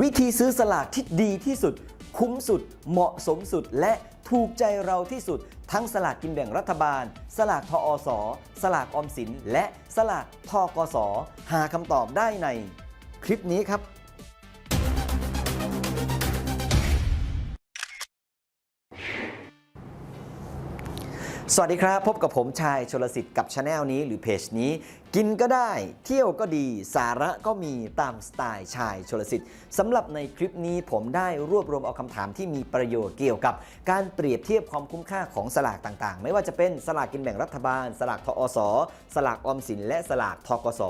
วิธีซื้อสลากที่ดีที่สุด คุ้มสุด เหมาะสมสุด และถูกใจเราที่สุด ทั้งสลากกินแบ่งรัฐบาล สลากทออสสลากออมสิน และสลากทกส หาคำตอบได้ใน คลิปนี้ครับ สวัสดีครับ พบกับผมชายชลสิทธิ์กับช anel นี้หรือเพจนี้ กินก็ได้ เที่ยวก็ดี สาระก็มีตามสไตล์ชายชลสิทธิ์สำหรับในคลิปนี้ผมได้รวบรวมเอาคำถามที่มีประโยชน์เกี่ยวกับการเปรียบเทียบความคุ้มค่าของสลากต่างๆ ไม่ว่าจะเป็นสลากกินแบ่งรัฐบาล สลากทอสสลากออมสิน และสลากทกส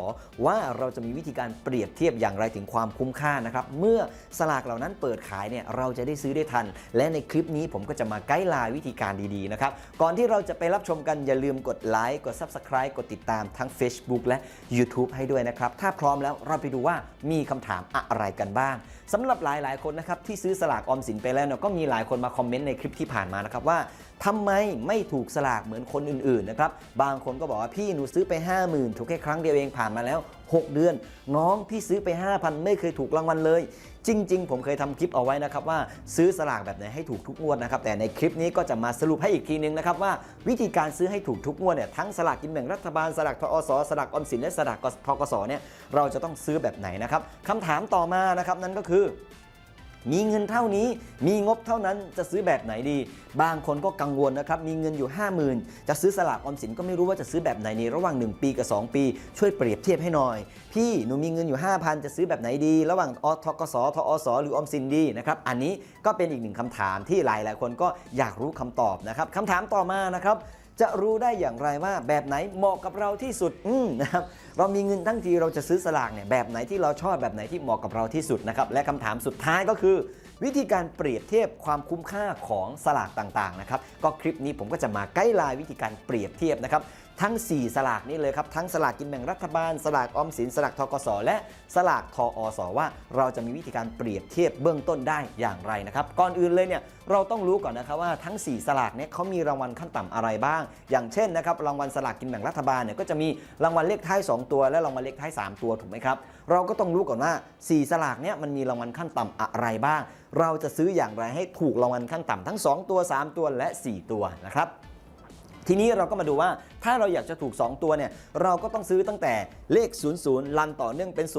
ว่าเราจะมีวิธีการเปรียบเทียบอย่างไรถึงความคุ้มค่านะครับเมื่อสลากเหล่านั้นเปิดขายเนี่ยเราจะได้ซื้อได้ทัน และในคลิปนี้ผมก็จะมาไกด์ไลน์วิธีการดีๆนะครับก่อนที่เราจะไปรับชมกันอย่าลืมกดไลค์กด Subscribe กดติดตามทั้ง Facebook และ YouTube ให้ด้วยนะครับ ถ้าพร้อมแล้วเราไปดูว่ามีคำถามอะไรกันบ้าง สำหรับหลาย ๆ คนนะครับที่ซื้อสลากออมสินไปแล้วเนี่ยก็มีหลายคนมาคอมเมนต์ในคลิปที่ผ่านมานะครับว่าทำไมไม่ถูกสลากเหมือนคนอื่น ๆ นะครับ บางคนก็บอกว่าพี่หนูซื้อไป 50,000 ถูกแค่ครั้งเดียวเองผ่านมาแล้ว 6 เดือน น้องพี่ซื้อไป 5,000 ไม่เคยถูกรางวัลเลย จริง ๆ ผมเคยทำคลิปเอาไว้นะครับว่าซื้อสลากแบบไหนให้ถูกทุกงวดนะครับแต่ในคลิปนี้ก็จะมาสรุปให้อีกทีนึงนะครับว่าวิธีการซื้อให้ถูกทุกงวดเนี่ยทั้งสลากกินแบ่งรัฐบาลสลากทอสสลากออมสินและสลากทกสเนี่ยเราจะต้องซื้อแบบไหนนะครับคำถามต่อมานะครับนั่นก็คือ มีเงินเท่านี้ มีงบเท่านั้นจะซื้อแบบไหนดี บางคนก็กังวลนะครับ มีเงินอยู่ 50,000 จะซื้อสลากออมสินก็ไม่รู้ว่าจะซื้อแบบไหนในระหว่าง 1 ปีกับ 2 ปี ช่วยเปรียบเทียบให้หน่อย พี่หนูมีเงินอยู่ 5,000 จะซื้อแบบไหนดี ระหว่างอทกสทอสหรือออมสินดีนะครับ อันนี้ก็เป็นอีกหนึ่งคำถามที่หลายหลายคนก็อยากรู้คำตอบนะครับคำถามต่อมานะครับ จะรู้ได้อย่างไรว่าแบบไหนเหมาะกับเราที่สุดอืมนะครับเรามีเงินทั้งทีเราจะซื้อสลากเนี่ยแบบไหนที่เราชอบแบบไหนที่เหมาะกับเราที่สุดนะครับและคำถามสุดท้ายก็คือ วิธีการเปรียบเทียบความคุ้มค่าของสลากต่างๆนะครับก็คลิปนี้ผมก็จะมาใกล้ลายวิธีการเปรียบเทียบนะครับ ทั้ง 4 สลากนี้เลยครับ ทั้งสลากกินแบ่งรัฐบาล สลากออมสิน สลากทกส และสลากทออสว่า เราจะมีวิธีการเปรียบเทียบเบื้องต้นได้อย่างไรนะครับก่อนอื่นเลยเนี่ยเราต้องรู้ก่อนนะครับว่าทั้ง 4 สลากเนี่ยเขามีรางวัลขั้นต่ำอะไรบ้าง อย่างเช่นนะครับรางวัลสลากกินแบ่งรัฐบาลเนี่ยก็จะมีรางวัลเลขท้าย 2 ตัว และรางวัลเลขท้าย 3 ตัวถูกไหมครับเราก็ต้องรู้ก่อนว่า 4 สลากเนี่ยมันมีรางวัลขั้นต่ำอะไรบ้าง เราจะซื้ออย่างไรให้ถูกรางวัลขั้นต่ำทั้ง 2 ตัว 3 ตัวและ 4 ตัวนะครับ ทีนี้เราก็มาดูว่าถ้าเราอยากจะถูก 2 ตัวเนี่ยเราก็ต้องซื้อตั้งแต่เลข 00 ลันต่อเนื่องเป็น 01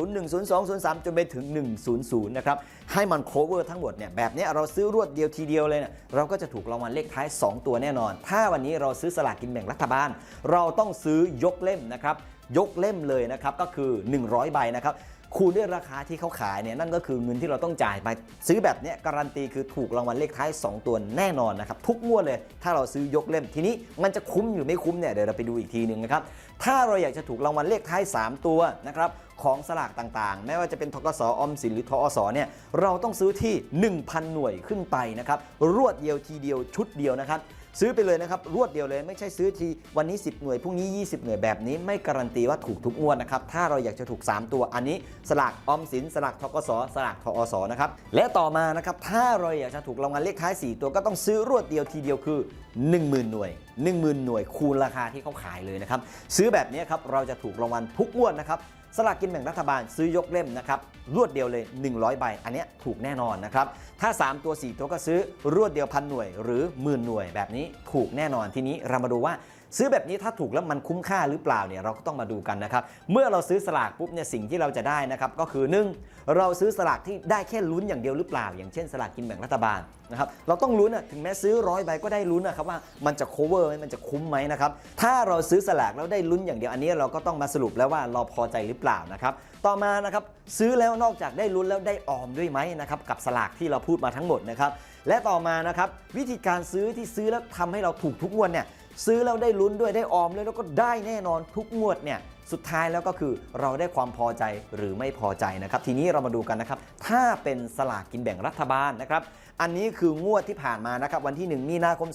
02 03 จนไปถึง 100 นะครับ ให้มัน cover ทั้งหมดเนี่ยแบบนี้เราซื้อรวดเดียวทีเดียวเลยเนี่ยเราก็จะถูกรางวัลเลขท้าย 2 ตัวแน่นอน ถ้าวันนี้เราซื้อสลากกินแบ่งรัฐบาล เราต้องซื้อยกเล่มนะครับยกเล่มเลยนะครับก็คือ 100 ใบนะครับ คูณด้วยราคาที่เขาขายเนี่ยนั่นก็คือเงินที่เราต้องจ่ายไป ซื้อแบบนี้การันตีคือถูกรางวัลเลขท้าย 2 ตัวแน่นอนนะครับทุกงวดเลย ถ้าเราซื้อยกเล่มทีนี้มันจะคุ้มหรือไม่คุ้มเนี่ยเดี๋ยวเราไปดูอีกทีหนึ่งนะครับถ้าเราอยากจะถูกรางวัลเลขท้าย 3 ตัวนะครับของสลากต่างๆ ไม่ว่าจะเป็นทกสออมสินหรือทอสเนี่ยเราต้องซื้อที่ 1,000 หน่วยขึ้นไปนะครับรวดเดียวทีเดียวชุดเดียวนะครับ ซื้อไปเลยนะครับรวดเดียวเลยไม่ใช่ซื้อทีวันนี้ 10 หน่วยพรุ่งนี้ 20 หน่วยแบบนี้ไม่การันตีว่าถูกทุกงวดนะครับถ้าเราอยากจะถูก 3 ตัวอันนี้สลากออมสินสลากทกสสลากทอสนะครับและต่อมานะครับถ้าเราอยากจะถูกรางวัลเลขท้าย 4 ตัวก็ต้องซื้อรวดเดียวทีเดียวคือ 10,000 หน่วย 10,000 หน่วยคูณราคาที่เขาขายเลยนะครับซื้อแบบนี้ครับเราจะถูกรางวัลทุกงวดนะครับ สลากกินแบ่งรัฐบาลซื้อยกเล่มนะครับรวดเดียวเลย 100 ใบ อันนี้ถูกแน่นอนนะครับ ถ้า 3 ตัว 4 ตัวก็ซื้อรวดเดียวพันหน่วย หรือหมื่นหน่วยแบบนี้ถูกแน่นอนทีนี้เรามาดูว่า ซื้อแบบนี้ถ้าถูกแล้วมันคุ้มค่าหรือเปล่าเนี่ยเราก็ต้องมาดูกันนะครับ เมื่อเราซื้อสลากปุ๊บเนี่ยสิ่งที่เราจะได้นะครับก็คือ 1. เราซื้อสลากที่ได้แค่ลุ้นอย่างเดียวหรือเปล่า อย่างเช่นสลากกินแบ่งรัฐบาลนะครับเราต้องลุ้นนะถึงแม้ซื้อร้อยใบก็ได้ลุ้นนะครับว่ามันจะ cover ไหมมันจะคุ้มไหมนะครับถ้าเราซื้อสลากแล้วได้ลุ้นอย่างเดียวอันนี้เราก็ต้องมาสรุปแล้วว่าเราพอใจหรือเปล่านะครับต่อมานะครับซื้อแล้วนอกจากได้ลุ้นแล้วได้ออมด้วยไหมนะครับกับสลากที่เราพูดมาทั้งหมดนะครับและต่อมานะครับวิธีการซื้อที่ซื้อแล้วทำให้เราถูกทุกงวดเนี่ย ซื้อแล้วได้ลุ้นด้วยได้ออมด้วยแล้วก็ได้แน่นอนทุกงวดเนี่ย สุดท้ายแล้วก็คือเราได้ความพอใจหรือไม่พอใจนะครับ ทีนี้เรามาดูกันนะครับ ถ้าเป็นสลากกินแบ่งรัฐบาลนะครับ อันนี้คืองวดที่ผ่านมานะครับ วันที่ 1 มีนาคม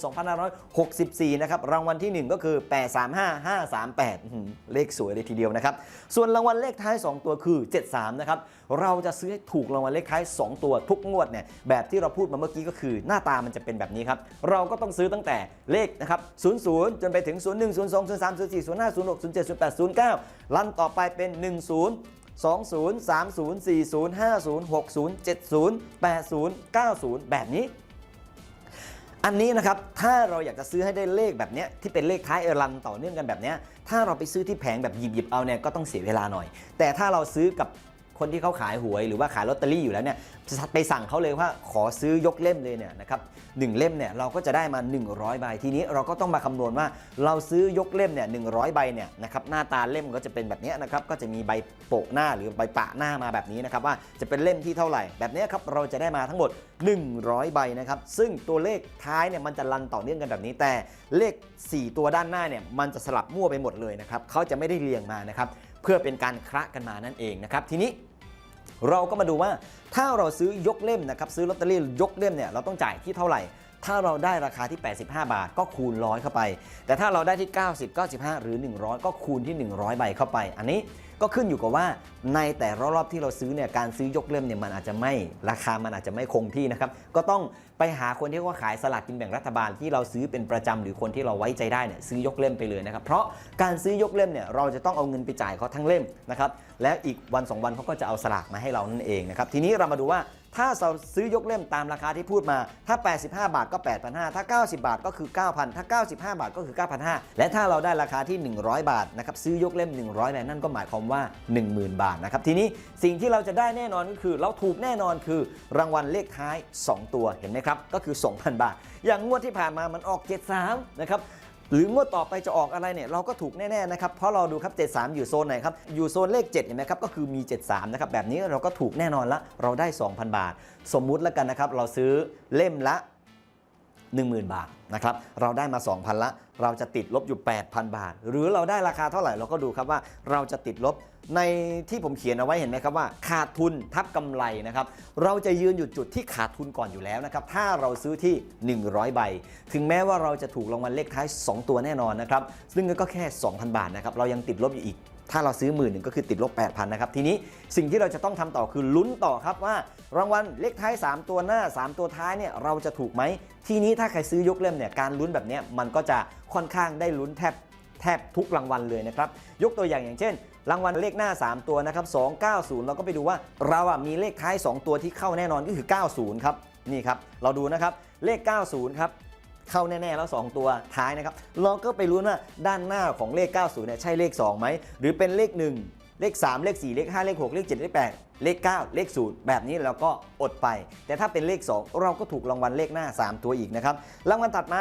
2564 นะครับ รางวัลที่ 1 ก็คือ 835538 เลขสวยเลยทีเดียวนะครับ ส่วนรางวัลเลขท้าย 2 ตัวคือ 73 นะครับ เราจะซื้อถูกรางวัลเลขท้าย 2 ตัวทุกงวดเนี่ย แบบที่เราพูดมาเมื่อกี้ก็คือหน้าตามันจะเป็นแบบนี้ครับ เราก็ต้องซื้อตั้งแต่เลขนะครับ00จนไปถึง 01 02 03 04 05 06 07 08 09ลันต่อไปเป็น 10 20 30 40 50 60 70 80 90 แบบนี้ อันนี้นะครับ ถ้าเราอยากจะซื้อให้ได้เลขแบบนี้ที่เป็นเลขท้ายเอรันต่อเนื่องกันแบบนี้ถ้าเราไปซื้อที่แผงแบบหยิบหยิบๆเอาเนี่ยก็ต้องเสียเวลาหน่อย แต่ถ้าเราซื้อกับ คนที่เขาขายหวยหรือว่าขายลอตเตอรี่อยู่แล้วเนี่ยไปสั่งเขาเลยว่าขอซื้อยกเล่มเลยเนี่ยนะครับหนึ่งเล่มเนี่ยเราก็จะได้มา 100 ใบทีนี้เราก็ต้องมาคำนวณว่าเราซื้อยกเล่มเนี่ยหนึ่งใบเนี่ยนะครับหน้าตาเล่มก็จะเป็นแบบนี้นะครับก็จะมีใบโปะหน้าหรือใบปะหน้ามาแบบนี้นะครับว่าจะเป็นเล่มที่เท่าไหร่ แบบนี้ครับเราจะได้มาทั้งหมด 100 ใบนะครับซึ่งตัวเลขท้ายเนี่ยมันจะรันต่อเนื่องกันแบบนี้ แต่เลข 4 ตัวด้านหน้าเนี่ยมันจะสลับมั่วไปหมดเลยนะครับเขาจะไม่ได้เรียงมานะครับเพื่อเป็นการคละกันมานั่นเองนะครับทีนี้ เราก็มาดูว่าถ้าเราซื้อยกเล่มนะครับซื้อลอตเตอรี่ยกเล่มเนี่ยเราต้องจ่ายที่เท่าไหร่ ถ้าเราได้ราคาที่ 85 บาทก็คูณร้อยเข้าไป แต่ถ้าเราได้ที่ 90 95 หรือ 100 ก็คูณที่ 100 ใบเข้าไป อันนี้ ก็ขึ้นอยู่กับว่าในแต่ละรอบที่เราซื้อเนี่ยการซื้อยกเล่มเนี่ยมันอาจจะไม่ราคามันอาจจะไม่คงที่นะครับก็ต้องไปหาคนที่เขาขายสลากกินแบ่งรัฐบาลที่เราซื้อเป็นประจำหรือคนที่เราไว้ใจได้เนี่ยซื้อยกเล่มไปเลยนะครับเพราะการซื้อยกเล่มเนี่ยเราจะต้องเอาเงินไปจ่ายเขาทั้งเล่มนะครับแล้วอีกวันสองวันเขาก็จะเอาสลากมาให้เรานั่นเองนะครับทีนี้เรามาดูว่า ถ้าเราซื้อยกเล่มตามราคาที่พูดมา ถ้า 85 บาทก็ 8,500 ถ้า 90 บาทก็คือ 9,000 ถ้า 95 บาทก็คือ 9,500 และถ้าเราได้ราคาที่ 100 บาทนะครับ ซื้อยกเล่ม 100แบบนั่นก็หมายความว่า 10,000 บาทนะครับ ทีนี้สิ่งที่เราจะได้แน่นอนก็คือ เราถูกแน่นอนคือรางวัลเลขท้าย 2 ตัว เห็นไหมครับ ก็คือ 2,000 บาท อย่างงวดที่ผ่านมามันออก 73 นะครับ หรืองวดต่อไปจะออกอะไรเนี่ยเราก็ถูกแน่ๆนะครับเพราะเราดูครับ 73 อยู่โซนไหนครับอยู่โซนเลข7เห็นไหมครับก็คือมี 73 นะครับแบบนี้เราก็ถูกแน่นอนละเราได้ 2,000 บาท สมมุติแล้วกันนะครับเราซื้อเล่มละ 10,000 บาทนะครับเราได้มา 2,000 ละ เราจะติดลบอยู่ 8,000 บาท หรือเราได้ราคาเท่าไหร่เราก็ดูครับว่าเราจะติดลบในที่ผมเขียนเอาไว้เห็นไหมครับว่า ขาดทุนทับกำไรนะครับเราจะยืนอยู่จุดที่ขาดทุนก่อนอยู่แล้วนะครับถ้าเราซื้อที่ 100 ใบ ถึงแม้ว่าเราจะถูกรางวัลเลขท้าย 2 ตัวแน่นอนนะครับซึ่งก็แค่ 2,000 บาทนะครับเรายังติดลบอยู่อีก ถ้าเราซื้อหมื่นหนึ่งก็คือติดลบ 8,000นะครับทีนี้สิ่งที่เราจะต้องทำต่อคือลุ้นต่อครับว่า รางวัลเลขท้าย 3 ตัวหน้า 3 ตัวท้ายเนี่ยเราจะถูกไหม ทีนี้ถ้าใครซื้อยกเล่มเนี่ยการลุ้นแบบเนี้ยมันก็จะค่อนข้างได้ลุ้นแทบแทบทุกรางวัลเลยนะครับ ยกตัวอย่างอย่างเช่น รางวัลเลขหน้า 3 ตัวนะครับ290 เราก็ไปดูว่าเราอะมีเลขท้าย 2 ตัวที่เข้าแน่นอนก็คือ 90 ครับ นี่ครับ เราดูนะครับเลข 90 ครับเข้าแน่ ๆ แล้ว 2 ตัวท้ายนะครับ เราก็ไปรู้ว่าด้านหน้าของเลข 90เนี่ยใช่เลข 2 ไหม หรือเป็นเลข 1 เลข 3 เลข 4 เลข 5 เลข 6 เลข 7 เลข 8 เลข 9 เลข 0 แบบนี้เราก็อดไป แต่ถ้าเป็นเลข 2 เราก็ถูกรางวัลเลขหน้า 3 ตัวอีกนะครับรางวัลตัดมา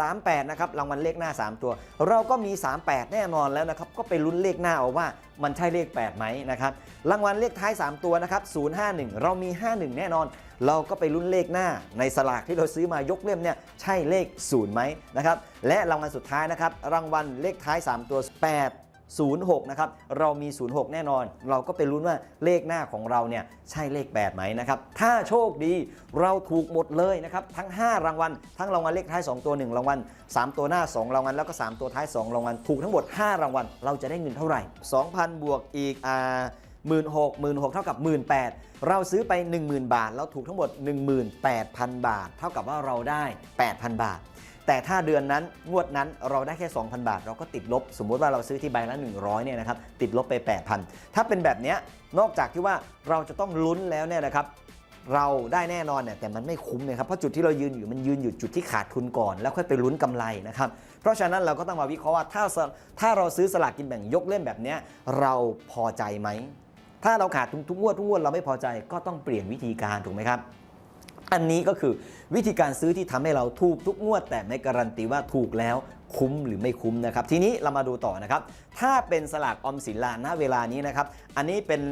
838 นะครับรางวัลเลขหน้า 3 ตัว เราก็มี 38 แน่นอนแล้วนะครับก็ไปลุ้นเลขหน้าเอาว่ามันใช่เลข 8 ไหมนะครับรางวัลเลขท้าย 3 ตัวนะครับ051 เรามี 51 แน่นอน เราก็ไปลุ้นเลขหน้า ในสลากที่เราซื้อมายกเล่มเนี่ยใช่เลข0ไหมนะครับและรางวัลสุดท้ายนะครับรางวัลเลขท้าย 3 ตัว 8 06 นะครับ เรามี 06 แน่นอน เราก็ไปลุ้นว่าเลขหน้าของเราเนี่ยใช่เลข 8 ไหมนะครับ ถ้าโชคดีเราถูกหมดเลยนะครับ ทั้ง 5 รางวัล ทั้งรางวัลเลขท้าย 2 ตัว 1 รางวัล 3 ตัวหน้า 2 รางวัล แล้วก็ 3 ตัวท้าย 2 รางวัล ถูกทั้งหมด 5 รางวัล เราจะได้เงินเท่าไหร่ 2,000 บวกอีกอ่าหมื่นหกหมื่นหกเท่ากับ1 8ื่นแปดเราซื้อไป 10,000 บาทแล้วถูกทั้งหมด 18,000 บาท เท่ากับว่าเราได้ 8,000 บาท แต่ถ้าเดือนนั้นงวดนั้นเราได้แค่ 2,000 บาท เราก็ติดลบ สมมุติว่าเราซื้อที่ใบละ 100เนี่ยนะครับติดลบไป 8,000 ถ้าเป็นแบบนี้นอกจากที่ว่าเราจะต้องลุ้นแล้วเนี่ยนะครับเราได้แน่นอนเนี่ยแต่มันไม่คุ้มนะครับเพราะจุดที่เรายืนอยู่มันยืนอยู่จุดที่ขาดทุนก่อน แล้วค่อยไปลุ้นกำไรนะครับเพราะฉะนั้นเราก็ต้องมาวิเคราะห์ว่าถ้าถ้าเราซื้อสลากกินแบ่งยกเล่มแบบนี้เราพอใจไหมถ้าเราขาดทุนทุกงวดทุกงวดเราไม่พอใจก็ต้องเปลี่ยนวิธีการถูกไหมครับ อันนี้ก็คือวิธีการซื้อที่ทำให้เราถูกทุกงวด แต่ไม่การันตีว่าถูกแล้วคุ้มหรือไม่คุ้มนะครับ ทีนี้เรามาดูต่อนะครับ ถ้าเป็นสลากออมสินลาณเวลานี้นะครับ อันนี้เป็น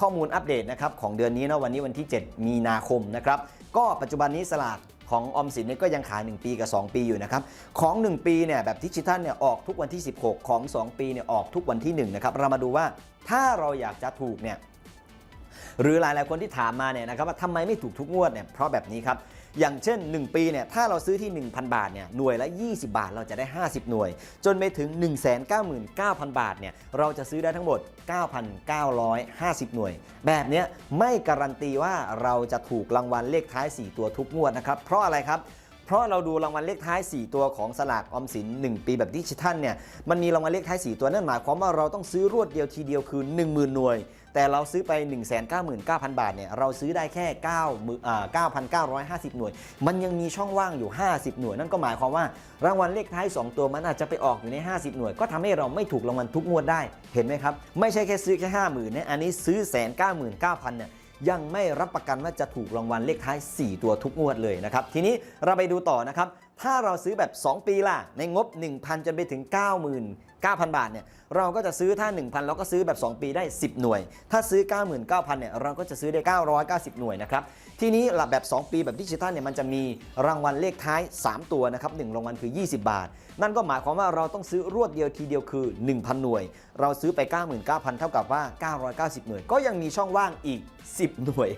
ข้อมูลอัปเดตนะครับของเดือนนี้นะวันนี้วันที่ 7 มีนาคมนะครับ ก็ปัจจุบันนี้สลากของออมสินเนี่ยก็ยังขาย 1 ปีกับ 2 ปีอยู่นะครับ ของ 1 ปีเนี่ยแบบดิจิทัลเนี่ยออกทุกวันที่ 16 ของ 2 ปีเนี่ยออกทุกวันที่1นะครับเรามาดูว่าถ้าเราอยากจะถูกเนี่ย หรือหลายๆคนที่ถามมาเนี่ยนะครับว่าทำไมไม่ถูกทุกงวดเนี่ยเพราะแบบนี้ครับอย่างเช่น 1 ปีเนี่ยถ้าเราซื้อที่ 1,000 บาทเนี่ยหน่วยละ 20 บาทเราจะได้ 50 หน่วย จนไปถึง 199,000 บาทเนี่ยเราจะซื้อได้ทั้งหมด 9,950 หน่วย แบบนี้ไม่การันตีว่าเราจะถูกรางวัลเลขท้าย 4 ตัวทุกงวดนะครับเพราะอะไรครับเพราะเราดูรางวัลเลขท้าย 4 ตัวของสลากออมสิน 1 ปีแบบดิจิทัลเนี่ยมันมีรางวัลเลขท้าย 4 ตัวนั่นหมายความว่าเราต้องซื้อรวดเดียวทีเดียวคือ 10,000 หน่วย แต่เราซื้อไป 1 9 9 0 0 0 บาทเนี่ยเราซื้อได้แค่9มืออ่า9,950 หน่วย มันยังมีช่องว่างอยู่ 50 หน่วย นั่นก็หมายความว่ารางวัลเลขท้าย 2 ตัวมันอาจจะไปออกอยู่ใน 50 หน่วย ก็ทำให้เราไม่ถูกรางวัลทุกงวดได้เห็นไหมครับ ไม่ใช่แค่ซื้อแค่ 50,000นะอันนี้ซื้อแสนเก้าหมื่นเก้าพันเนี่ยยังไม่รับประกันว่าจะถูกรางวัลเลขท้าย 4 ตัวทุกงวดเลยนะครับ ทีนี้เราไปดูต่อนะครับ ถ้าเราซื้อแบบ 2 ปีล่ะ ในงบ 1,000 จนไปถึง 9,000 บาทเนี่ยเราก็จะซื้อถ้า 1,000 เราก็ซื้อแบบ 2 ปีได้ 10 หน่วย ถ้าซื้อ 99,000เนี่ยเราก็จะซื้อได้ 990 หน่วยนะครับทีนี้หลับแบบ 2 ปีแบบดิจิทัลเนี่ยมันจะมีรางวัลเลขท้าย 3 ตัวนะครับ1รางวัลคือ 20 บาท นั่นก็หมายความว่าเราต้องซื้อรวดเดียวทีเดียวคือ 1,000 หน่วย เราซื้อไป 99,000 เท่ากับว่า 990 หน่วย ก็ยังมีช่องว่างอีก 10 หน่วย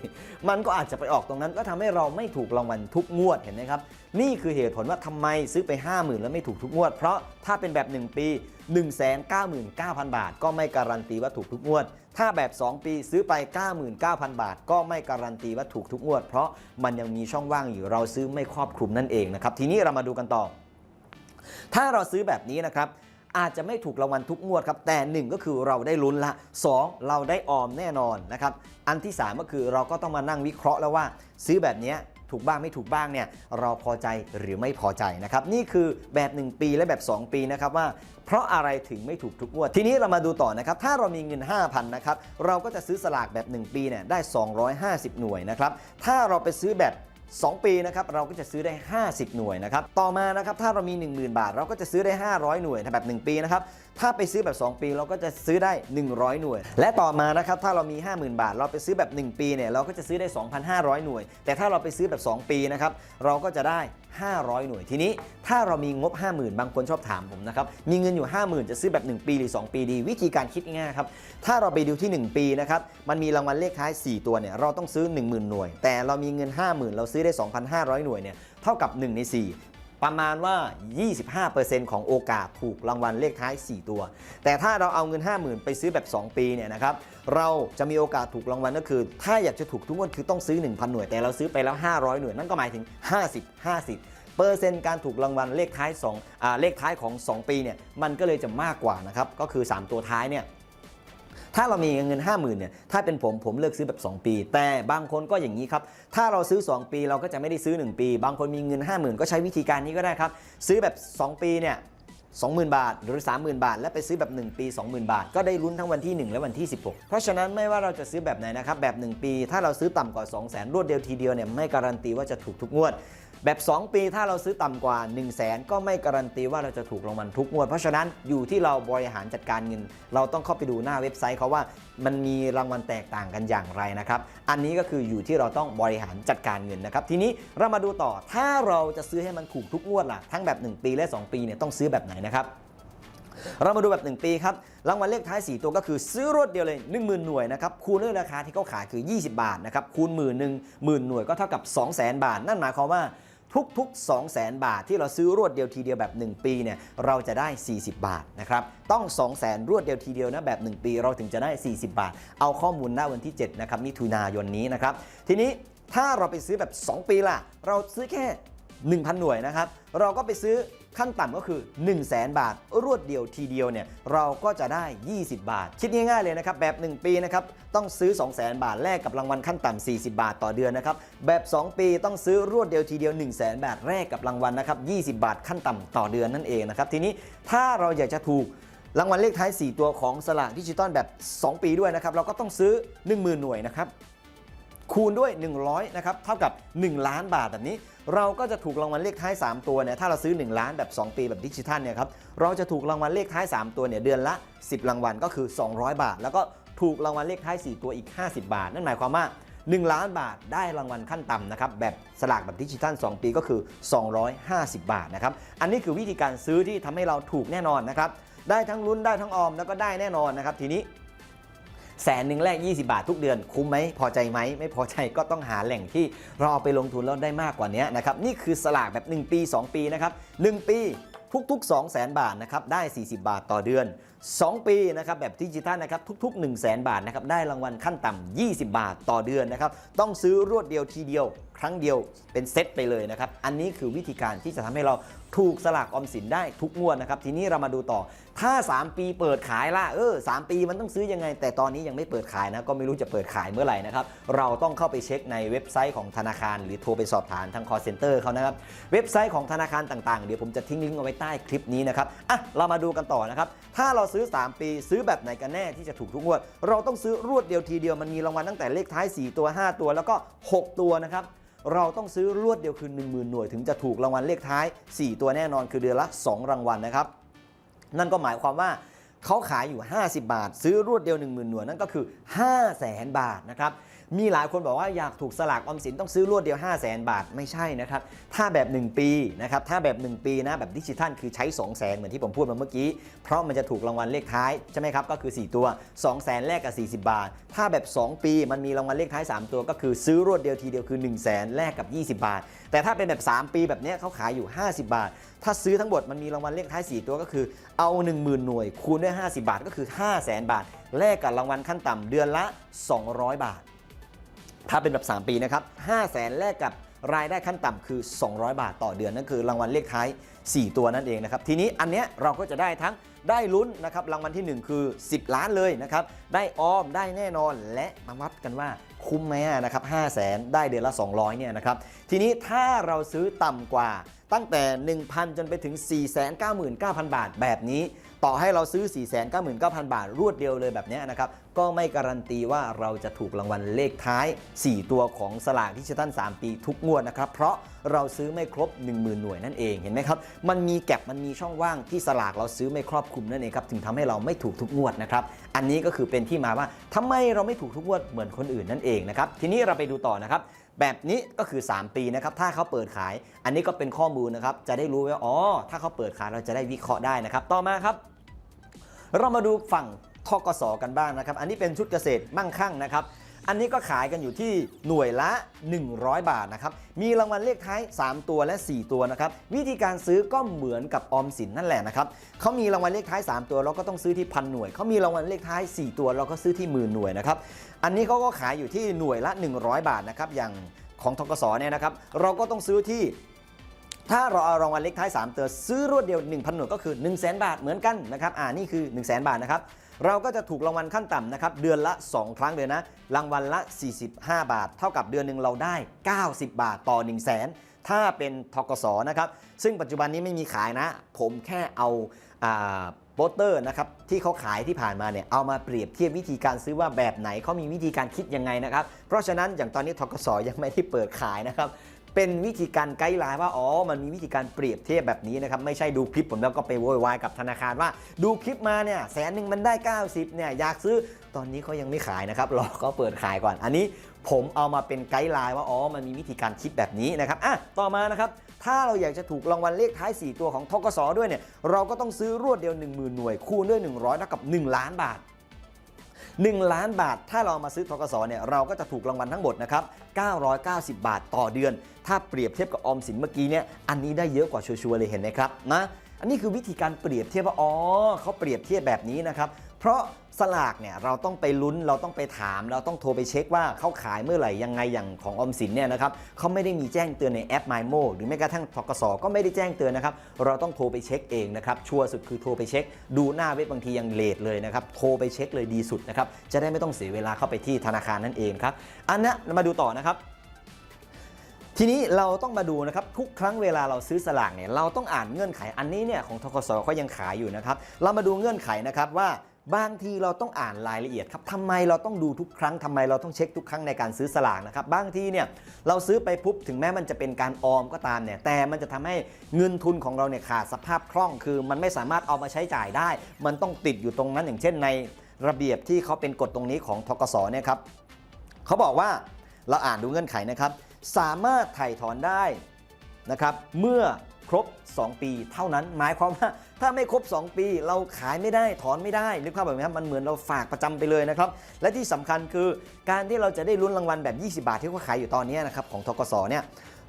มันก็อาจจะไปออกตรงนั้น ก็ทำให้เราไม่ถูกรางวัลทุกงวดเห็นไหมครับนี่คือเหตุผลว่าทำไมซื้อไป 50,000 แล้วไม่ถูกทุกงวด เพราะถ้าเป็นแบบ 1 ปี 199,000 บาท ก็ไม่การันตีว่าถูกทุกงวด ถ้าแบบ 2 ปีซื้อไป 99,000 บาท ก็ไม่การันตีว่าถูกทุกงวด เพราะมันยังมีช่องว่างอยู่เราซื้อไม่ครอบคลุมนั่นเองนะครับ ทีนี้เรามาดูกันต่อ ถ้าเราซื้อแบบนี้นะครับอาจจะไม่ถูกรางวัลทุกงวดครับ แต่ 1 ก็คือเราได้ลุ้นละ 2 เราได้ออมแน่นอนนะครับ อันที่ 3 ก็คือเราก็ต้องมานั่งวิเคราะห์แล้วว่า ซื้อแบบเนี้ย ถูกบ้างไม่ถูกบ้างเนี่ยเราพอใจหรือไม่พอใจนะครับนี่คือแบบ 1 ปีและแบบ 2 ปีนะครับว่า เพราะอะไรถึงไม่ถูกทุกงวด ทีนี้เรามาดูต่อนะครับถ้าเรามีเงิน 5,000นะครับเราก็จะซื้อสลากแบบ 1 ปีเนี่ยได้ 250 หน่วยนะครับถ้าเราไปซื้อแบบ2 ปีนะครับเราก็จะซื้อได้ 50 หน่วยนะครับต่อมานะครับถ้าเรามี 10,000 บาท เราก็จะซื้อได้ 500 หน่วยแบบ 1 ปีนะครับ ถ้าไปซื้อแบบ 2 ปีเราก็จะซื้อได้ 100 หน่วย และต่อมานะครับถ้าเรามี 50,000 บาท เราไปซื้อแบบ 1 ปีเนี่ยเราก็จะซื้อได้ 2,500 หน่วย แต่ถ้าเราไปซื้อแบบ 2 ปีนะครับเราก็จะได้ 500 หน่วยทีนี้ ถ้าเรามีงบ 50,000 บางคนชอบถามผมนะครับมีเงินอยู่ 50,000 จะซื้อแบบ 1 ปีหรือ 2 ปีดี วิธีการคิดง่ายครับถ้าเราไปดูที่ 1 ปีนะครับมันมีรางวัลเลขท้าย 4 ตัวเนี่ยเราต้องซื้อ 10,000 หน่วย แต่เรามีเงิน 50,000 เราซื้อได้ 2,500 หน่วยเนี่ยเท่ากับ 1 ใน 4 ประมาณว่า 25%ของโอกาสถูกรางวัลเลขท้าย 4 ตัว แต่ถ้าเราเอาเงิน 50,000 ไปซื้อแบบ 2 ปีเนี่ยนะครับ เราจะมีโอกาสถูกรางวัลก็คือ ถ้าอยากจะถูกทุกงวดคือต้องซื้อ 1,000 หน่วย แต่เราซื้อไปแล้ว 500 หน่วย นั่นก็หมายถึง 50 50 เปอร์เซ็นต์การถูกรางวัลเลขท้าย2อ่าเลขท้ายของ 2 ปีเนี่ย มันก็เลยจะมากกว่านะครับ ก็คือ 3 ตัวท้ายเนี่ย ถ้าเรามีเงิน 5 0,000เนี่ยถ้าเป็นผมผมเลือกซื้อแบบ 2 ปี แต่บางคนก็อย่างนี้ครับ ถ้าเราซื้อ 2 ปีเราก็จะไม่ได้ซื้อ 1 ปี บางคนมีเงิน 50,000 ก็ใช้วิธีการนี้ก็ได้ครับ ซื้อแบบ 2 ปีเนี่ย20,000 บาท หรือ 30,000 บาท และไปซื้อแบบ 1 ปี 20,000 บาท ก็ได้ลุ้นทั้งวันที่ 1 และวันที่ 16 เพราะฉะนั้นไม่ว่าเราจะซื้อแบบไหนนะครับ แบบ 1 ปี ถ้าเราซื้อต่ำกว่า 200,000 รวดเดียวทีเดียวเนี่ยไม่การันตีว่าจะถูกทุกงวด แบบ 2 ปีถ้าเราซื้อต่ำกว่า 1 0 0 0 0แสนก็ไม่การันตีว่าเราจะถูกรางวัลทุกงวด เพราะฉะนั้นอยู่ที่เราบริหารจัดการเงิน เราต้องเข้าไปดูหน้าเว็บไซต์เขาว่ามันมีรางวัลแตกต่างกันอย่างไรนะครับ อันนี้ก็คืออยู่ที่เราต้องบริหารจัดการเงินนะครับ ทีนี้เรามาดูต่อถ้าเราจะซื้อให้มันถูกทุกงวดล่ะทั้งแบบ 1 ปีและ 2 ปีเนี่ยต้องซื้อแบบไหนนะครับเรามาดูแบบ 1 ปีครับ รางวัลเลขท้าย 4 ตัวก็คือซื้อรวดเดียวเลย 10,000 หน่วยนะครับ คูณด้วยราคาที่เขาขายคือ 20 บาทนะครับ คูณหมื่นหนึ่งหมื่นหน่วยก็เท่ากับ 200,000 บาท นั่นหมายความว่า ทุก ๆ 200,000 บาท ที่เราซื้อรวดเดียวทีเดียวแบบ 1 ปีเนี่ยเราจะได้ 40 บาทนะครับต้อง 200,000 รวดเดียวทีเดียวนะแบบ 1 ปี เราถึงจะได้ 40 บาท เอาข้อมูลหน้าวันที่7นะครับมิถุนายนนี้นะครับทีนี้ถ้าเราไปซื้อแบบ 2 ปีล่ะ เราซื้อแค่ 1,000 หน่วยนะครับเราก็ไปซื้อ ขั้นต่ำก็คือ 1 0 0 0 0แบาท รวดเดียวทีเดียวเนี่ยเราก็จะได้ 20 บาท คิดง่ายๆเลยนะครับ แบบ 1 ปีนะครับต้องซื้อ 2 0 0 0 0 0 บาทแลกกับรางวัลขั้นต่ำ40 บาทต่อเดือนนะครับแบบ 2 ปีต้องซื้อรวดเดียวทีเดียว 1 0 0 0 0แบาทแลกกับรางวัลนะครับ20 บาทขั้นต่ำต่อเดือนนั่นเองนะครับทีนี้ถ้าเราอยากจะถูกรางวัลเลขท้าย 4 ตัวของสลากดิจิตอลแบบ 2 ปีด้วยนะครับเราก็ต้องซื้อ 10,000 หน่วยนะครับ คูณด้วย 100 นะครับ เท่ากับ 1 ล้านบาทแบบนี้ เราก็จะถูกรางวัลเลขท้าย 3 ตัวเนี่ย ถ้าเราซื้อ 1 ล้านแบบ 2 ปีแบบดิจิทัลเนี่ยครับ เราจะถูกรางวัลเลขท้าย 3 ตัวเนี่ยเดือนละ 10 รางวัลก็คือ 200 บาท แล้วก็ถูกรางวัลเลขท้าย 4 ตัวอีก 50 บาท นั่นหมายความว่า 1 ล้านบาทได้รางวัลขั้นต่ำนะครับแบบสลากแบบดิจิทัล 2 ปีก็คือ 250 บาทนะครับ อันนี้คือวิธีการซื้อที่ทำให้เราถูกแน่นอนนะครับ ได้ทั้งลุ้นได้ทั้งออมแล้วก็ได้แน่นอนนะครับ ทีนี้ แสนหนึ่งแรก 20 บาททุกเดือนคุ้มไหมพอใจไหมไม่พอใจก็ต้องหาแหล่งที่เราเอาไปลงทุนแล้วได้มากกว่านี้นะครับนี่คือสลากแบบ 1 ปี 2 ปีนะครับ1ปีทุกๆ 2 0 0 0 0 บาทนะครับได้ 40 บาทต่อเดือน 2 ปีนะครับแบบดิจิทัลนะครับทุก ๆ 1 0 0 0 0แบาทนะครับได้รางวัลขั้นต่ำ20 บาทต่อเดือนนะครับต้องซื้อรวดเดียวทีเดียว ครั้งเดียวเป็นเซตไปเลยนะครับ อันนี้คือวิธีการที่จะทำให้เราถูกสลากออมสินได้ทุกงวดนะครับ ทีนี้เรามาดูต่อ ถ้า 3 ปีเปิดขายล่ะ เออสปีมันต้องซื้อยังไง แต่ตอนนี้ยังไม่เปิดขายนะ ก็ไม่รู้จะเปิดขายเมื่อไหร่นะครับ เราต้องเข้าไปเช็คในเว็บไซต์ของธนาคาร หรือโทรไปสอบถามทาง call center เขานะครับ เว็บไซต์ของธนาคารต่างๆ เดี๋ยวผมจะทิ้งลิงก์เอาไว้ใต้คลิปนี้นะครับ อะ เรามาดูกันต่อนะครับ ถ้าเราซื้อ 3 ปีซื้อแบบไหนกันแน่ที่จะถูกทุกงวด เราต้องซื้อรวดเดียวทีเดียว มันมีรางวัลตั้งแต่เลขท้าย 4 ตัว 5 ตัว แล้วก็ 6 ตัวนะครับ เราต้องซื้อรวดเดียวคือ 10,000 หน่วยถึงจะถูกรางวัลเลขท้าย 4 ตัวแน่นอนคือเดือนละ 2 รางวัลนะครับ นั่นก็หมายความว่าเขาขายอยู่ 50 บาท ซื้อรวดเดียว 10,000 หน่วยนั่นก็คือ 5 0 0แสนบาทนะครับ มีหลายคนบอกว่าอยากถูกสลากออมสินต้องซื้อรวดเดียว 5 0 0แสนบาทไม่ใช่นะครับ ถ้าแบบ 1 ปีนะครับถ้าแบบ 1 ปีนะแบบดิจิทัลคือใช้ 2 0 0แสนเหมือนที่ผมพูดมาเมื่อกี้ เพราะมันจะถูกรางวัลเลขท้ายใช่ไหมครับก็คือ 4 ตัว 2 0 0แสนแลกกับ 40 บาท ถ้าแบบ 2 ปีมันมีรางวัลเลขท้าย 3 ตัว ก็คือซื้อรวดเดียวทีเดียวคือ 1 0 0 0 0แสนแลกกับ 20 บาท แต่ถ้าเป็นแบบ 3 ปีแบบนี้เขาขายอยู่ 50 บาท ถ้าซื้อทั้งหมดมันมีรางวัลเลขท้าย 4 ตัวก็คือเอา 10,000 หน่วยคูณด้วย 50 บาทก็คือ 5 0 0แสนบาทแลกกับรางวัลขั้นต่ำเดือนละ 200 บาท ถ้าเป็นแบบ 3 ปีนะครับ5 0 0แสนแลกกับรายได้ขั้นต่ำคือ 200 บาทต่อเดือนนั่นคือรางวัลเลขท้าย 4 ตัวนั่นเองนะครับ ทีนี้อันเนี้ยเราก็จะได้ทั้งได้ลุ้นนะครับรางวัลที่ 1 คือ 10 ล้านเลยนะครับ ได้ออมได้แน่นอนและมาวัดกันว่าคุ้มไหมนะครับ5 0 0แสนได้เดือนละ 200เนี่ยนะครับ ทีนี้ถ้าเราซื้อต่ำกว่าตั้งแต่ 1,000 จนไปถึง 499,000 บาทแบบนี้ต่อให้เราซื้อ 499,000 บาท รวดเดียวเลยแบบนี้นะครับ ก็ไม่การันตีว่าเราจะถูกรางวัลเลขท้าย 4 ตัวของสลากดิจิทัล3 ปีทุกงวดนะครับ เพราะเราซื้อไม่ครบ 10,000 หน่วยนั่นเองเห็นไหมครับ มันมีแก็บมันมีช่องว่างที่สลากเราซื้อไม่ครอบคลุมนั่นเองครับถึงทำให้เราไม่ถูกทุกงวดนะครับอันนี้ก็คือเป็นที่มาว่าทำไมเราไม่ถูกทุกงวดเหมือนคนอื่นนั่นเองนะครับทีนี้เราไปดูต่อนะครับ แบบนี้ก็คือ 3 ปีนะครับ ถ้าเขาเปิดขาย อันนี้ก็เป็นข้อมูลนะครับ จะได้รู้ว่า อ๋อ ถ้าเขาเปิดขายเราจะได้วิเคราะห์ได้นะครับ ต่อมาครับ เรามาดูฝั่งทกสกันบ้างนะครับ อันนี้เป็นชุดเกษตรมั่งคั่งนะครับ อันนี้ก็ขายกันอยู่ที่หน่วยละ 100 บาทนะครับ มีรางวัลเลขท้าย 3 ตัวและ 4 ตัวนะครับ วิธีการซื้อก็เหมือนกับออมสินนั่นแหละนะครับเขามีรางวัลเลขท้าย 3 ตัวเราก็ต้องซื้อที่พันหน่วย เขามีรางวัลเลขท้าย 4 ตัวเราก็ซื้อที่หมื่นหน่วยนะครับ อันนี้เขาก็ขายอยู่ที่หน่วยละ 100 บาทนะครับ อย่างของทกสเนี่ยนะครับ เราก็ต้องซื้อที่ถ้าเราเอารางวัลเลขท้าย 3 ตัวซื้อรวดเดียว 1,000 หน่วยก็คือ 1 0 0 0 0แบาทเหมือนกันนะครับ อ่า นี่คือ 1 0 0 0 0แบาทนะครับ เราก็จะถูกรางวัลขั้นต่ำนะครับเดือนละ 2 ครั้งเลยนะ รางวัลละ 45 บาท เท่ากับเดือนหนึ่งเราได้ 90 บาทต่อ 1 0 0 0 0แถ้าเป็นทกสนะครับ ซึ่งปัจจุบันนี้ไม่มีขายนะ ผมแค่เอาโปสเตอร์นะครับที่เขาขายที่ผ่านมาเนี่ยเอามาเปรียบเทียบวิธีการซื้อว่าแบบไหนเขามีวิธีการคิดยังไงนะครับ เพราะฉะนั้นอย่างตอนนี้ทกสยังไม่ได้เปิดขายนะครับ เป็นวิธีการไกด์ไลน์ว่าอ๋อมันมีวิธีการเปรียบเทียบแบบนี้นะครับไม่ใช่ดูคลิปผมแล้วก็ไปโวยวายกับธนาคารว่า ดูคลิปมาเนี่ยแสนหนึ่งมันได้ 90เนี่ยอยากซื้อตอนนี้เขายังไม่ขายนะครับรอเขาเปิดขายก่อน อันนี้ผมเอามาเป็นไกด์ไลน์ว่าอ๋อมันมีวิธีการคิดแบบนี้นะครับอะต่อมานะครับถ้าเราอยากจะถูกรางวัลเลขท้าย 4 ตัวของทกสด้วยเนี่ยเราก็ต้องซื้อรวดเดียว 10,000 หน่วยคูณด้วย 100เท่ากับ 1 ล้านบาท 1 ล้านบาท ถ้าเรามาซื้อทกสเนี่ยเราก็จะถูกรางวัลทั้งหมดนะครับ990 บาทต่อเดือน ถ้าเปรียบเทียบกับออมสินเมื่อกี้เนี่ยอันนี้ได้เยอะกว่าชัวร์เลยเห็นไหมครับนะอันนี้คือวิธีการเปรียบเทียบว่าอ๋อเขาเปรียบเทียบแบบนี้นะครับเพราะสลากเนี่ยเราต้องไปลุ้นเราต้องไปถาม เราต้องโทรไปเช็คว่าเขาขายเมื่อไหร่ยังไงอย่างของออมสินเนี่ยนะครับเขาไม่ได้มีแจ้งเตือนในแอป MyMo หรือแม้กระทั่งทกสก็ไม่ได้แจ้งเตือนนะครับเราต้องโทรไปเช็คเองนะครับชัวร์สุดคือโทรไปเช็ค ดูหน้าเว็บบางทียังเลทเลยนะครับโทรไปเช็คเลยดีสุดนะครับจะได้ไม่ต้องเสียเวลาเข้าไปที่ธนาคารนั่นเองครับอันนี้มาดูต่อนะครับ ทีนี้เราต้องมาดูนะครับทุกครั้งเวลาเราซื้อสลากเนี่ยเราต้องอ่านเงื่อนไขอันนี้เนี่ยของทกสเขายังขายอยู่นะครับเรามาดูเงื่อนไขนะครับว่าบางทีเราต้องอ่านรายละเอียดครับทำไมเราต้องดูทุกครั้งทำไมเราต้องเช็คทุกครั้งในการซื้อสลากนะครับบางทีเนี่ยเราซื้อไปปุ๊บถึงแม้มันจะเป็นการออมก็ตามเนี่ยแต่มันจะทำให้เงินทุนของเราเนี่ยขาดสภาพคล่องคือ มันไม่สามารถเอามาใช้จ่ายได้ มันต้องติดอยู่ตรงนั้นอย่างเช่นในระเบียบที่เขาเป็นกฎตรงนี้ของทกสเนี่ยครับเขาบอกว่าเราอ่านดูเงื่อนไขนะครับ สามารถถ่ายถอนได้นะครับเมื่อครบ 2 ปีเท่านั้นหมายความว่าถ้าไม่ครบ 2 ปี เราขายไม่ได้ถอนไม่ได้นึกภาพแบบนี้ครับมันเหมือนเราฝากประจำไปเลยนะครับและที่สำคัญคือการที่เราจะได้ลุ้นรางวัลแบบ 20 บาทที่เขาขายอยู่ตอนนี้นะครับของทกสเนี่ย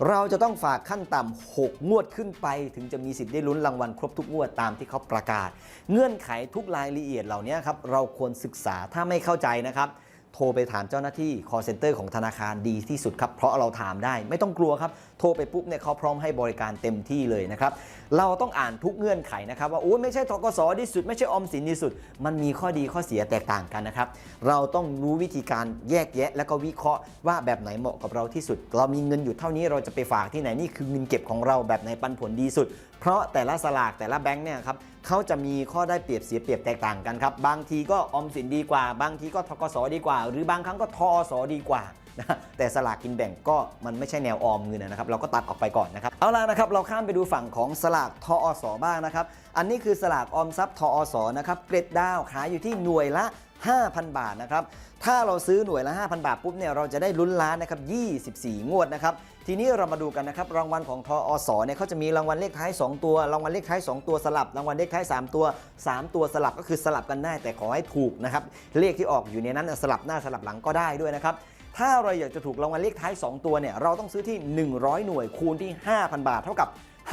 เราจะต้องฝากขั้นต่ำ6งวดขึ้นไป ถึงจะมีสิทธิ์ได้ลุ้นรางวัลครบทุกงวดตามที่เขาประกาศ เงื่อนไขทุกรายละเอียดเหล่านี้ครับเราควรศึกษาถ้าไม่เข้าใจนะครับ โทรไปถามเจ้าหน้าที่ call center ของธนาคารดีที่สุดครับ เพราะเราถามได้ไม่ต้องกลัวครับ โทรไปปุ๊บเนี่ยเขาพร้อมให้บริการเต็มที่เลยนะครับ เราต้องอ่านทุกเงื่อนไขนะครับ ว่าโอ้ยไม่ใช่ทกสดีสุด ไม่ใช่ออมสินดีสุด มันมีข้อดีข้อเสียแตกต่างกันนะครับ เราต้องรู้วิธีการแยกแยะ แล้วก็วิเคราะห์ว่าแบบไหนเหมาะกับเราที่สุด เรามีเงินอยู่เท่านี้เราจะไปฝากที่ไหนนี่คือเงินเก็บของเราแบบไหนปันผลดีสุดเพราะแต่ละสลากแต่ละแบงค์เนี่ยครับเขาจะมีข้อได้เปรียบเสียเปรียบแตกต่างกันครับ บางทีก็ออมสินดีกว่า บางทีก็ทกสดีกว่า หรือบางครั้งก็ทอสดีกว่านะแต่สลากกินแบ่งก็มันไม่ใช่แนวออมเงินนะครับ เราก็ตัดออกไปก่อนนะครับ เอาล่ะนะครับ เราข้ามไปดูฝั่งของสลากทอสบ้างนะครับ อันนี้คือสลากออมทรัพย์ทอสนะครับ เกรดดาวขายอยู่ที่หน่วยละ 5,000 บาทนะครับ ถ้าเราซื้อหน่วยละ 5,000 บาทปุ๊บเนี่ยเราจะได้ลุ้นล้านนะครับ24 งวดนะครับ ทีนี้เรามาดูกันนะครับรางวัลของทออสเนี่ยเขาจะมีรางวัลเลขท้าย 2 ตัว รางวัลเลขท้าย 2 ตัวสลับ รางวัลเลขท้าย 3 ตัว 3 ตัวสลับก็คือสลับกันได้แต่ขอให้ถูกนะครับ เลขที่ออกอยู่ในนั้นสลับหน้าสลับหลังก็ได้ด้วยนะครับถ้าเราอยากจะถูกรางวัลเลขท้าย 2 ตัวเนี่ยเราต้องซื้อที่ 100 หน่วยคูณที่ 5,000 บาท เท่ากับ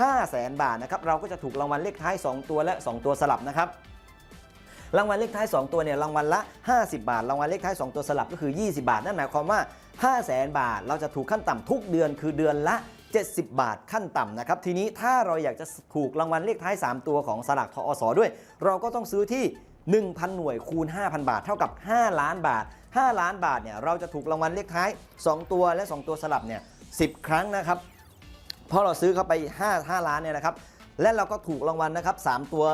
500,000บาทนะครับเราก็จะถูกรางวัลเลขท้าย 2 ตัวและ 2 ตัวสลับนะครับ รางวัลเลขท้าย 2 ตัวเนี่ยรางวัลละ 50 บาท รางวัลเลขท้าย 2 ตัวสลับก็คือ 20 บาท นั่นหมายความว่า 5 0 0แสนบาท เราจะถูกขั้นต่ำทุกเดือนคือเดือนละ 70 บาทขั้นต่ำนะครับ ทีนี้ถ้าเราอยากจะถูกรางวัลเลขท้าย 3 ตัวของสลากทอสอด้วย เราก็ต้องซื้อที่ 1,000 หน่วยคูณ 5,000 บาท เท่ากับ 5 ล้านบาท 5 ล้านบาทเนี่ยเราจะถูกรางวัลเลขท้าย 2 ตัวและ 2 ตัวสลับเนี่ย10 ครั้งนะครับพอเราซื้อเข้าไป 5 5 ล้านเนี่ยนะครับ และเราก็ถูกรางวัลนะครับ 3 ตัว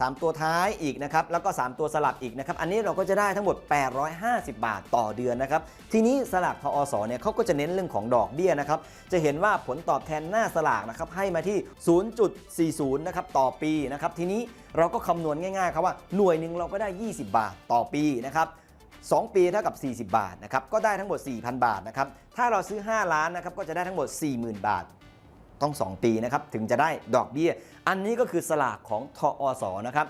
3 ตัวท้ายอีกนะครับแล้วก็ 3 ตัวสลับอีกนะครับอันนี้เราก็จะได้ทั้งหมด 850 บาทต่อเดือนนะครับทีนี้สลากทอสเนี่ยเขาก็จะเน้นเรื่องของดอกเบี้ยนะครับจะเห็นว่าผลตอบแทนหน้าสลากนะครับให้มาที่ 0.40นะครับต่อปีนะครับทีนี้เราก็คำนวณง่ายๆครับว่าหน่วยหนึ่งเราก็ได้ 20 บาทต่อปีนะครับ2 ปีเท่ากับ 40 บาทนะครับก็ได้ทั้งหมด 4,000 บาทนะครับถ้าเราซื้อ 5 ล้านนะครับก็จะได้ทั้งหมด 40,000 บาท ต้อง 2 ปีนะครับถึงจะได้ดอกเบี้ย อันนี้ก็คือสลากของทอสนะครับ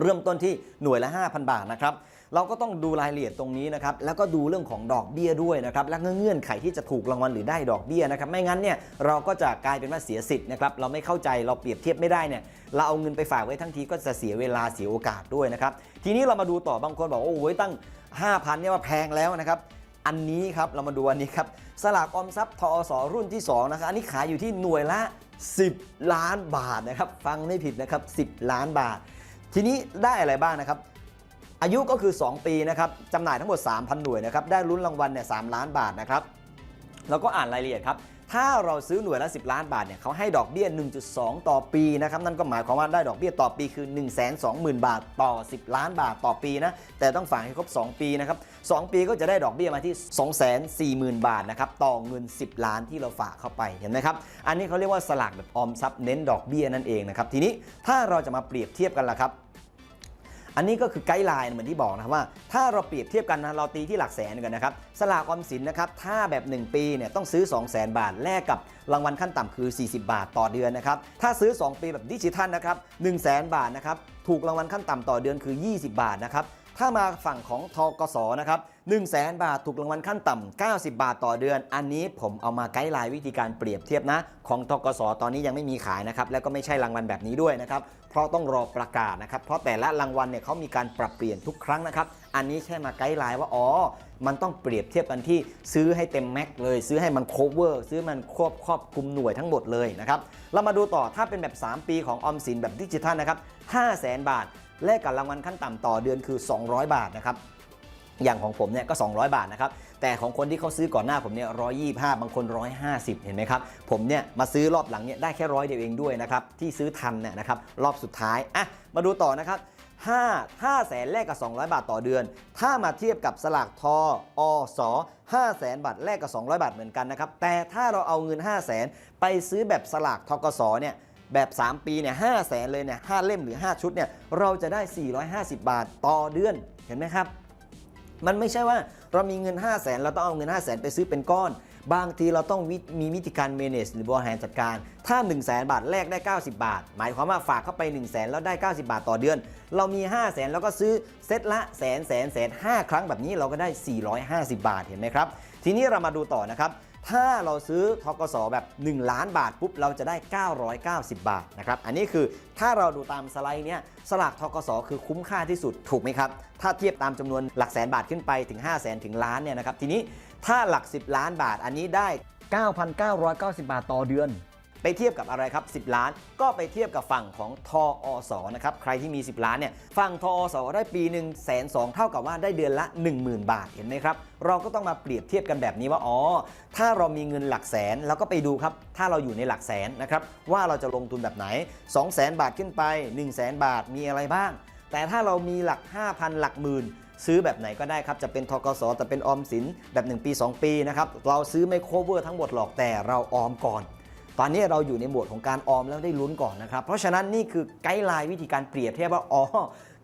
เริ่มต้นที่หน่วยละ 5,000 บาทนะครับเราก็ต้องดูรายละเอียดตรงนี้นะครับ แล้วก็ดูเรื่องของดอกเบี้ยด้วยนะครับ และเงื่อนไขที่จะถูกรางวัลหรือได้ดอกเบี้ยนะครับ ไม่งั้นเนี่ยเราก็จะกลายเป็นว่าเสียสิทธิ์นะครับ เราไม่เข้าใจเราเปรียบเทียบไม่ได้เนี่ย เราเอาเงินไปฝากไว้ทั้งทีก็จะเสียเวลาเสียโอกาสด้วยนะครับ ทีนี้เรามาดูต่อบางคนบอกโอ้ยตั้ง 5,000เนี่ยว่าแพงแล้วนะครับ อันนี้ครับเรามาดูอันนี้ครับสลากออมทรัพย์ทอสรุ่นที่2นะครับอันนี้ขายอยู่ที่หน่วยละ 10 ล้านบาทนะครับ ฟังไม่ผิดนะครับ 10 ล้านบาท ทีนี้ได้อะไรบ้างนะครับ อายุก็คือ 2 ปีนะครับจำหน่ายทั้งหมด 3,000 หน่วยนะครับได้ลุ้นรางวัลเนี่ย3ล้านบาทนะครับแล้วก็อ่านรายละเอียดครับถ้าเราซื้อหน่วยละ 10 ล้านบาทเนี่ยเขาให้ดอกเบี้ย 1.2 ต่อปีนะครับนั่นก็หมายความว่าได้ดอกเบี้ยต่อปีคือ 120,000 บาทต่อ 10 ล้านบาทต่อปีนะแต่ต้องฝากให้ครบ 2 ปีนะครับ 2 ปีก็จะได้ดอกเบี้ยมาที่ 240,000 บาทนะครับต่อเงิน 10 ล้านที่เราฝากเข้าไปเห็นไหมครับอันนี้เขาเรียกว่าสลากแบบออมทรัพย์เน้นดอกเบี้ยนั่นเองนะครับทีนี้ถ้าเราจะมาเปรียบเทียบกันล่ะครับอันนี้ก็คือไกด์ไลน์เหมือนที่บอกนะครับว่า ถ้าเราเปรียบเทียบกันนะเราตีที่หลักแสนกันนะครับสลากออมสินนะครับถ้าแบบ 1 ปีเนี่ยต้องซื้อ 2 0 0 0 0 0บาทแลกกับรางวัลขั้นต่ำคือ 40 บาทต่อเดือนนะครับถ้าซื้อ 2 ปีแบบดิจิทัลนะครับ1 0 0 0 0แบาทนะครับถูกรางวัลขั้นต่ำต่อเดือนคือ 20 บาทนะครับ ถ้ามาฝั่งของทกสนะครับ1 0 0 0 0แบาทถูกรางวัลขั้นต่ำ90 บาทต่อเดือน อันนี้ผมเอามาไกด์ไลน์วิธีการเปรียบเทียบนะ ของทกสตอนนี้ยังไม่มีขายนะครับ แล้วก็ไม่ใช่รางวัลแบบนี้ด้วยนะครับ เพราะต้องรอประกาศนะครับ เพราะแต่ละรางวัลเนี่ยเขามีการปรับเปลี่ยนทุกครั้งนะครับ อันนี้แค่มาไกด์ไลน์ว่าอ๋อ มันต้องเปรียบเทียบกันที่ซื้อให้เต็มแม็กเลย ซื้อให้มัน cover ซื้อมันครอบครอบคลุมหน่วยทั้งหมดเลยนะครับ เรามาดูต่อถ้าเป็นแบบ 3 ปีของออมสินแบบดิจิทัลนะครับ5 0 0แสนบาท แลกกับรางวัลขั้นต่ำต่อเดือนคือ 200 บาทนะครับอย่างของผมเนี่ยก็ 200 บาทนะครับ แต่ของคนที่เขาซื้อก่อนหน้าผมเนี่ย125บางคน 150 เห็นไหมครับ ผมเนี่ยมาซื้อรอบหลังเนี่ยได้แค่ร้อยเดียวเองด้วยนะครับ ที่ซื้อทันเนี่ยนะครับ รอบสุดท้าย อะ มาดูต่อนะครับ5 5แสนแลกกับ 200 บาทต่อเดือน ถ้ามาเทียบกับสลากทออส5แสนบาทแลกกับ 200 บาทเหมือนกันนะครับ แต่ถ้าเราเอาเงิน5แสนไปซื้อแบบสลากทกสเนี่ย แบบ 3 ปีเนี่ย5แสนเลยเนี่ย5เล่มหรือ 5 ชุดเนี่ยเราจะได้ 450 บาทต่อเดือนเห็นไหมครับ มันไม่ใช่ว่าเรามีเงิน 5 0 0แสนเราต้องเอาเงิน 5 0 0แสนไปซื้อเป็นก้อน บางทีเราต้องมีวิธีการ manage หรือบริหารจัดการ ถ้า 1 0 0 0 0แบาทแลกได้ 90 บาท หมายความว่าฝากเข้าไป 1 0 0 0 0แแล้วได้ 90 บาทต่อเดือน เรามี 5 0 0แสนแล้วก็ซื้อเซตละแสนแสนแสนห้าครั้งแบบนี้เราก็ได้ 450 บาทเห็นไหมครับ ทีนี้เรามาดูต่อนะครับ ถ้าเราซื้อทกสแบบ 1 ล้านบาทปุ๊บเราจะได้ 990 บาทนะครับอันนี้คือถ้าเราดูตามสไลด์เนี้ยสลากทกสคือคุ้มค่าที่สุดถูกไหมครับ ถ้าเทียบตามจำนวนหลักแสนบาทขึ้นไปถึง 5 0 0แสนถึงล้านเนี่ยนะครับทีนี้ถ้าหลัก 10 ล้านบาทอันนี้ได้ 9,990 บาทต่อเดือน ไปเทียบกับอะไรครับ 10 ล้าน ก็ไปเทียบกับฝั่งของทออสนะครับใครที่มี 10 ล้านเนี่ยฝั่งทออสได้ปีหนึ่งแสนสองเท่ากับว่าได้เดือนละ 10,000 บาทเห็นไหมครับเราก็ต้องมาเปรียบเทียบกันแบบนี้ว่าอ๋อถ้าเรามีเงินหลักแสนเราก็ไปดูครับ ถ้าเราอยู่ในหลักแสนนะครับว่าเราจะลงทุนแบบไหน 2 0 0 0 0 0บาทขึ้นไป 1 0 0 0 0 0บาทมีอะไรบ้าง แต่ถ้าเรามีหลัก 5,000 หลักหมื่นซื้อแบบไหนก็ได้ครับ จะเป็นทกสแต่เป็นออมสินแบบ 1 ปี 2 ปีนะครับ เราซื้อไม่โคเวอร์ทั้งหมดหรอกแต่เราออมก่อน ตอนนี้เราอยู่ในโหมดของการออมแล้วได้ลุ้นก่อนนะครับ เพราะฉะนั้นนี่คือไกด์ไลน์วิธีการเปรียบเทียบว่าอ๋อ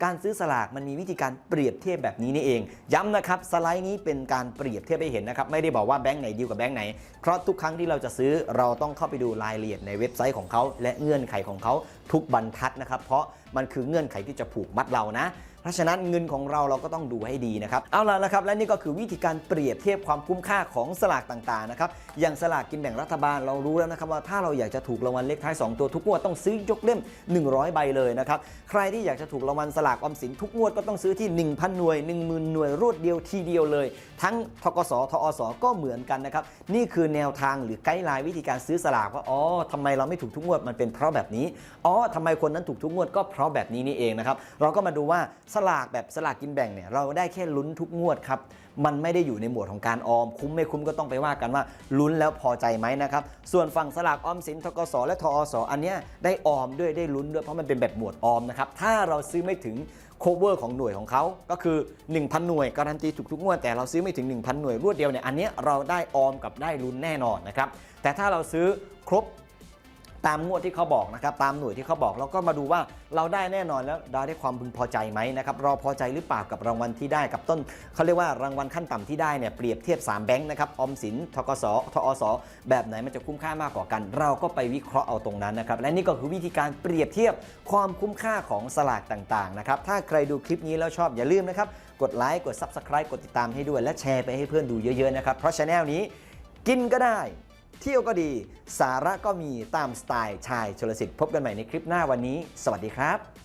การซื้อสลากมันมีวิธีการเปรียบเทียบแบบนี้นี่เอง ย้ำนะครับสไลด์นี้เป็นการเปรียบเทียบให้เห็นนะครับไม่ได้บอกว่าแบงค์ไหนดีกว่าแบงค์ไหน เพราะทุกครั้งที่เราจะซื้อเราต้องเข้าไปดูรายละเอียดในเว็บไซต์ของเขาและเงื่อนไขของเขาทุกบรรทัดนะครับ เพราะ มันคือเงื่อนไขที่จะผูกมัดเรานะ เพราะฉะนั้นเงินของเราเราก็ต้องดูให้ดีนะครับ เอาล่ะนะครับ และนี่ก็คือวิธีการเปรียบเทียบความคุ้มค่าของสลากต่างๆนะครับ อย่างสลากกินแบ่งรัฐบาลเรารู้แล้วนะครับว่าถ้าเราอยากจะถูกรางวัลเลขท้าย 2 ตัวทุกงวดต้องซื้อยกเล่ม 100 ใบเลยนะครับ ใครที่อยากจะถูกรางวัลสลากออมสินทุกงวดก็ต้องซื้อที่ 1,000 หน่วย 10,000 หน่วยรวดเดียวทีเดียวเลย ทั้งทกสทอสก็เหมือนกันนะครับ นี่คือแนวทางหรือไกด์ไลน์วิธีการซื้อสลากว่า อ๋อทำไมเราไม่ถูกทุกงวด มันเป็นเพราะแบบนี้ อ๋อทำไมคนนั้นถูกทุกงวดก็เพราะแบบนี้นี่เองนะครับ เราก็มาดูว่าสลากแบบสลากกินแบ่งเนี่ยเราได้แค่ลุ้นทุกงวดครับ มันไม่ได้อยู่ในหมวดของการออม คุ้มไม่คุ้มก็ต้องไปว่ากันว่าลุ้นแล้วพอใจไหมนะครับ ส่วนฝั่งสลากออมสินทกสและทอสอันเนี้ยได้ออมด้วยได้ลุ้นด้วยเพราะมันเป็นแบบหมวดออมนะครับ ถ้าเราซื้อไม่ถึงโคเวอร์ของหน่วยของเขาก็คือ 1,000 หน่วยการันตีถูกทุกงวดแต่เราซื้อไม่ถึง 1,000 หน่วยรวดเดียวเนี่ยอันเนี้ยเราได้ออมกับได้ลุ้นแน่นอนนะครับแต่ถ้าเราซื้อครบ ตามงวดที่เขาบอกนะครับตามหน่วยที่เขาบอกเราก็มาดูว่าเราได้แน่นอนแล้วเราได้ความพึงพอใจไหมนะครับเราพอใจหรือเปล่ากับรางวัลที่ได้กับต้นเขาเรียกว่ารางวัลขั้นต่ำที่ได้เนี่ยเปรียบเทียบ 3 แบงค์นะครับออมสินทกสทอสแบบไหนมันจะคุ้มค่ามากกว่ากัน เราก็ไปวิเคราะห์เอาตรงนั้นนะครับและนี่ก็คือวิธีการเปรียบเทียบความคุ้มค่าของสลากต่างๆนะครับถ้าใครดูคลิปนี้แล้วชอบอย่าลืมนะครับกดไลค์กด Subscribe กดติดตามให้ด้วยและแชร์ไปให้เพื่อนดูเยอะๆนะครับเพราะช anel นี้กินก็ได้ เที่ยวก็ดี สาระก็มีตามสไตล์ชายชลสิทธิ์พบกันใหม่ในคลิปหน้าวันนี้ สวัสดีครับ